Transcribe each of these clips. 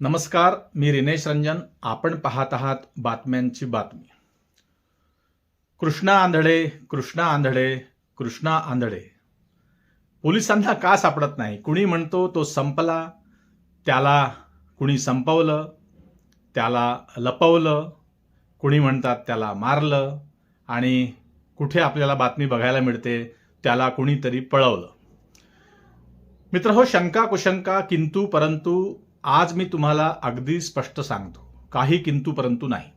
नमस्कार मी रिनेश रंजन. आपण पाहत आहात बातम्यांची बातमी. कृष्णा आंधळे कृष्णा आंधळे कृष्णा आंधळे. पोलिसांना का सापडत नाही? कुणी म्हणतो तो संपला? त्याला कुणी संपवलं? त्याला लपवलं? कुणी म्हणतात त्याला मारलं? आणि कुठे आपल्याला बातमी बघायला मिळते? त्याला कुणीतरी पळवलं. मित्र हो शंका कुशंका किंतु परंतु आज मी तुम्हाला अगदी स्पष्ट सांगतो. काही किंतु परंतु नाही.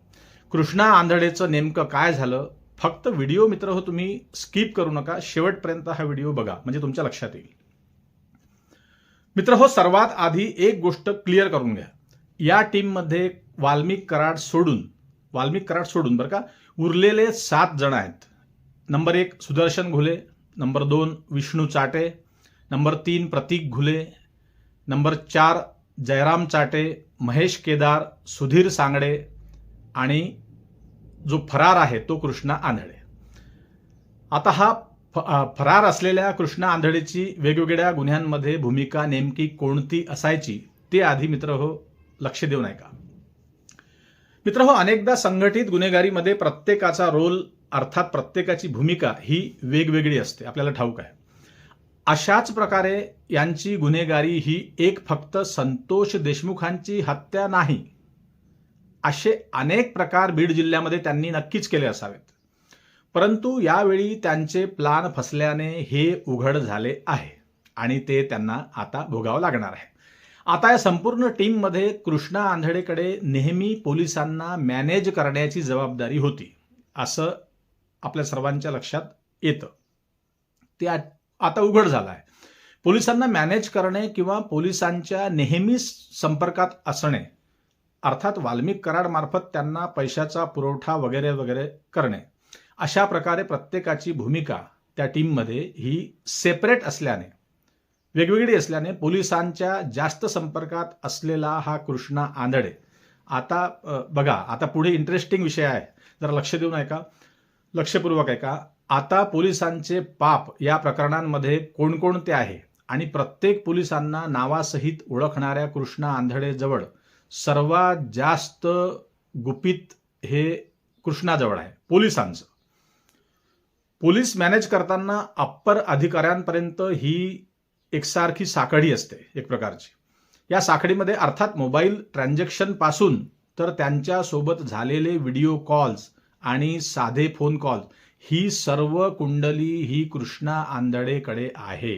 कृष्णा आंधळेचं नेमकं काय झालं? फक्त व्हिडिओ मित्र हो तुम्ही स्किप करू नका. शेवटपर्यंत हा व्हिडिओ बघा. म्हणजे तुमच्या लक्षात येईल. मित्र हो सर्वात आधी एक गोष्ट क्लिअर करून घ्या. या टीममध्ये वाल्मिक कराड सोडून वाल्मिक कराड सोडून बरं का उरलेले सात जण आहेत. नंबर एक सुदर्शन घुले नंबर दोन विष्णू चाटे नंबर तीन प्रतीक घुले नंबर चार जयराम चाटे महेश केदार सुधीर सांगडे आणि जो फरार आहे तो कृष्णा आंधळे. आता हा फ- फरार असलेल्या कृष्णा आंधळेची वेगवेगळ्या गुन्ह्यांमध्ये भूमिका नेमकी कोणती असायची ते आधी मित्र हो लक्ष देऊ नये का मित्र हो अनेकदा संघटित गुन्हेगारीमध्ये प्रत्येकाचा रोल अर्थात प्रत्येकाची भूमिका ही वेगवेगळी असते. आपल्याला ठाऊक आहे. अशाच प्रकारे यांची गुन्हेगारी ही एक फक्त संतोष देशमुखांची हत्या नाही असे अनेक प्रकार बीड जिल्ह्यामध्ये त्यांनी नक्कीच केले असावेत. परंतु यावेळी त्यांचे प्लान फसल्याने हे उघड झाले आहे आणि ते त्यांना आता भोगावं लागणार आहे. आता या संपूर्ण टीममध्ये कृष्णा आंधळेकडे नेहमी पोलिसांना मॅनेज करण्याची जबाबदारी होती असं आपल्या सर्वांच्या लक्षात येतं. त्या आता उघड झाला आहे पोलिसांना मॅनेज करणे किंवा पोलिसांच्या नेहमीच संपर्कात असणे अर्थात वाल्मिक कराडमार्फत त्यांना पैशाचा पुरवठा वगैरे वगैरे करणे अशा प्रकारे प्रत्येकाची भूमिका त्या टीममध्ये ही सेपरेट असल्याने वेगवेगळी असल्याने पोलिसांच्या जास्त संपर्कात असलेला हा कृष्णा आंधळे. आता बघा आता पुढे इंटरेस्टिंग विषय आहे. जरा लक्ष देऊन ऐका लक्षपूर्वक ऐका. आता पोलिसांचे पाप या प्रकरणांमध्ये कोणकोणते आहे? आणि प्रत्येक पोलिसांना नावासहित ओळखणाऱ्या कृष्णा आंधळेजवळ सर्वात जास्त गुपित हे कृष्णाजवळ आहे. पोलिसांचं. पोलीस मॅनेज करताना अप्पर अधिकाऱ्यांपर्यंत ही एकसारखी साखळी असते एक प्रकारची. या साखळीमध्ये अर्थात मोबाईल ट्रान्झॅक्शनपासून तर त्यांच्यासोबत झालेले व्हिडिओ कॉल्स आणि साधे फोन कॉल ही सर्व कुंडली ही कृष्णा आंधळेकडे आहे.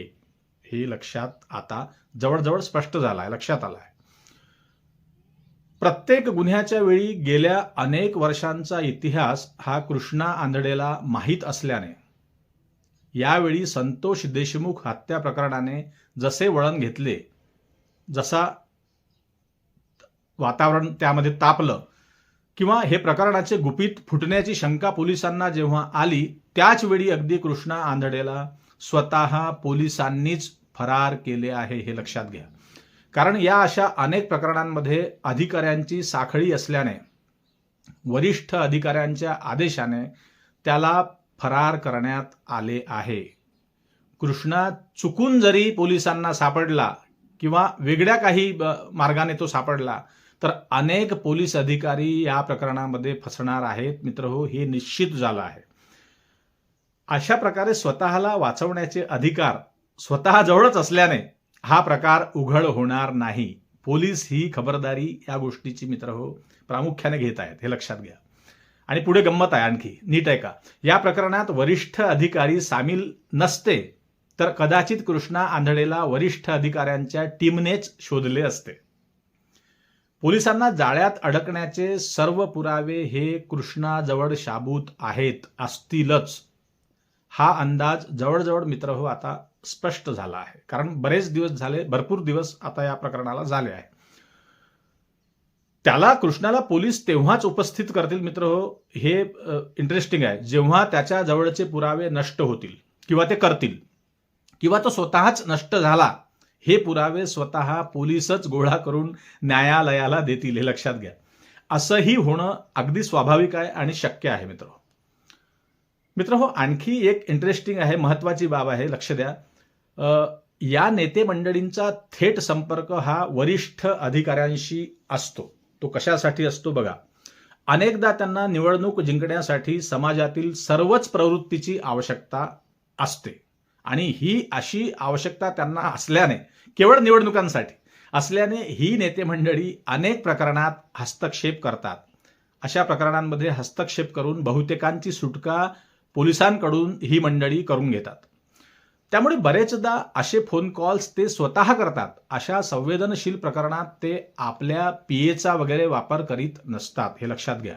हे लक्षात आता जवळजवळ स्पष्ट झालं आहे लक्षात आलं आहे प्रत्येक गुन्ह्याच्या वेळी गेल्या अनेक वर्षांचा इतिहास हा कृष्णा आंधळेला माहीत असल्याने यावेळी संतोष देशमुख हत्या प्रकरणाने जसे वळण घेतले जसा वातावरण त्यामध्ये तापलं किंवा हे प्रकरणाचे गुपित फुटण्याची शंका पोलिसांना जेव्हा आली त्याच वेळी अगदी कृष्णा आंधळेला स्वतः पोलिसांनीच फरार केले आहे हे लक्षात घ्या. कारण या अशा अनेक प्रकरणांमध्ये अधिकाऱ्यांची साखळी असल्याने वरिष्ठ अधिकाऱ्यांच्या आदेशाने त्याला फरार करण्यात आले आहे. कृष्णा चुकून जरी पोलिसांना सापडला किंवा वेगळ्या काही मार्गाने तो सापडला तर अनेक पोलीस अधिकारी या प्रकरणामध्ये फसणार आहेत. मित्र हो हे निश्चित झालं आहे. अशा प्रकारे स्वतःला वाचवण्याचे अधिकार स्वतःजवळच असल्याने हा प्रकार उघड होणार नाही. पोलीस ही खबरदारी या गोष्टीची मित्र हो प्रामुख्याने घेत आहेत. हे लक्षात घ्या. आणि पुढे गंमत आहे आणखी. नीट आहे का या प्रकरणात वरिष्ठ अधिकारी सामील नसते तर कदाचित कृष्णा आंधळेला वरिष्ठ अधिकाऱ्यांच्या टीमनेच शोधले असते. पोलिसांना जाळ्यात अडकण्याचे सर्व पुरावे हे कृष्णाजवळ शाबूत आहेत असतीलच. हा अंदाज जवळजवळ मित्र हो आता स्पष्ट झाला आहे. कारण बरेच दिवस झाले भरपूर दिवस आता या प्रकरणाला झाले आहे. त्याला कृष्णाला पोलीस तेव्हाच उपस्थित करतील मित्र हो हे इंटरेस्टिंग आहे. जेव्हा त्याच्या जवळचे पुरावे नष्ट होतील किंवा ते करतील किंवा तो स्वतःच नष्ट झाला हे पुरावे स्वतः पोलीसच गोळा करून न्यायालयाला देतील हे लक्षात घ्या. असंही होणं अगदी स्वाभाविक आहे आणि शक्य आहे मित्र. मित्र हो आणखी एक इंटरेस्टिंग आहे महत्वाची बाब आहे लक्ष द्या. या नेते मंडळींचा थेट संपर्क हा वरिष्ठ अधिकाऱ्यांशी असतो. तो कशासाठी असतो बघा. अनेकदा त्यांना निवडणूक जिंकण्यासाठी समाजातील सर्वच प्रवृत्तीची आवश्यकता असते. आणि ही अशी आवश्यकता त्यांना असल्याने केवळ निवडणुकांसाठी असल्याने ही नेते मंडळी अनेक प्रकरणात हस्तक्षेप करतात. अशा प्रकरणांमध्ये हस्तक्षेप करून बहुतेकांची सुटका पोलिसांकडून ही मंडळी करून घेतात. त्यामुळे बरेचदा असे फोन कॉल्स ते स्वतः करतात अशा संवेदनशील प्रकरणात ते आपल्या पीएचा वगैरे वापर करीत नसतात हे लक्षात घ्या.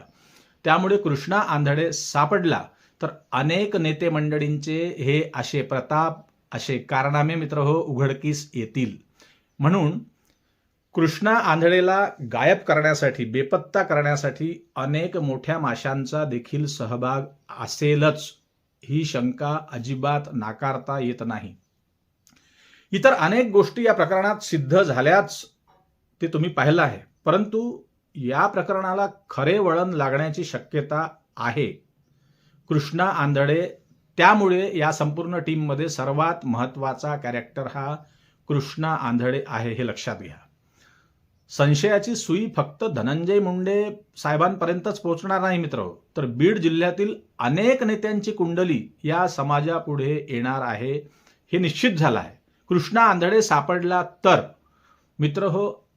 त्यामुळे कृष्णा आंधळे सापडला तर अनेक नेते मंडळींचे हे असे प्रताप असे कारनामे मित्र हो उघडकीस येतील. म्हणून कृष्णा आंधळेला गायब करण्यासाठी बेपत्ता करण्यासाठी अनेक मोठ्या माशांचा देखील सहभाग असेलच ही शंका अजिबात नाकारता येत नाही. इतर अनेक गोष्टी या प्रकरणात सिद्ध झाल्याच ते तुम्ही पाहिलं आहे. परंतु या प्रकरणाला खरे वळण लागण्याची शक्यता आहे. कृष्णा आंधळे त्यामुळे या संपूर्ण टीममध्ये सर्वात महत्त्वाचा कॅरेक्टर हा कृष्णा आंधळे आहे हे लक्षात घ्या. संशयाची सुई फक्त धनंजय मुंडे साहेबांपर्यंतच पोहोचणार नाही मित्र. तर बीड जिल्ह्यातील अनेक नेत्यांची कुंडली या समाजापुढे येणार आहे हे निश्चित झालं आहे. कृष्णा आंधळे सापडला तर. मित्र हो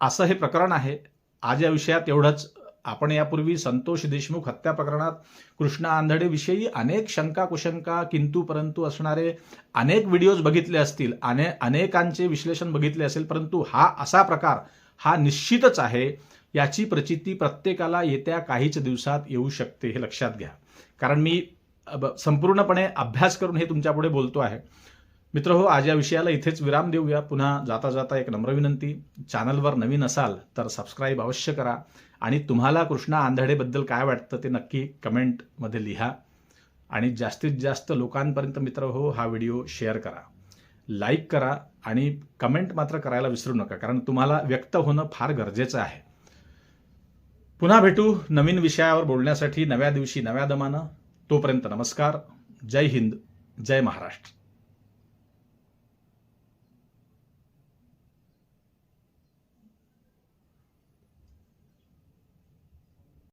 असं हे प्रकरण आहे. आज या विषयात एवढंच. आपण यापूर्वी संतोष देशमुख हत्या प्रकरणात कृष्णा आंधळेविषयी अनेक शंका कुशंका किंतु परंतु असणारे अनेक व्हिडिओज बघितले असतील अने अनेकांचे विश्लेषण बघितले असेल परंतु हा असा प्रकार हा निश्चितच आहे याची प्रचिती प्रत्येकाला येत्या काहीच दिवसात येऊ शकते हे लक्षात घ्या. कारण मी संपूर्णपणे अभ्यास करून हे तुमच्यापुढे बोलतो आहे. मित्र हो आज या विषयाला इथेच विराम देऊया. पुन्हा जाता जाता एक नम्र विनंती. चॅनलवर नवीन असाल तर सबस्क्राईब अवश्य करा. आणि तुम्हाला कृष्णा आंधळेबद्दल काय वाटतं ते नक्की कमेंटमध्ये लिहा. आणि जास्तीत जास्त लोकांपर्यंत मित्र हो हा व्हिडिओ शेअर करा. लाईक करा आणि कमेंट मात्र करायला विसरू नका कारण तुम्हाला व्यक्त होणं फार गरजेचं आहे. पुन्हा भेटू नवीन विषयावर बोलण्यासाठी नव्या दिवशी नव्या दमानं. तोपर्यंत नमस्कार. जय हिंद. जय महाराष्ट्र.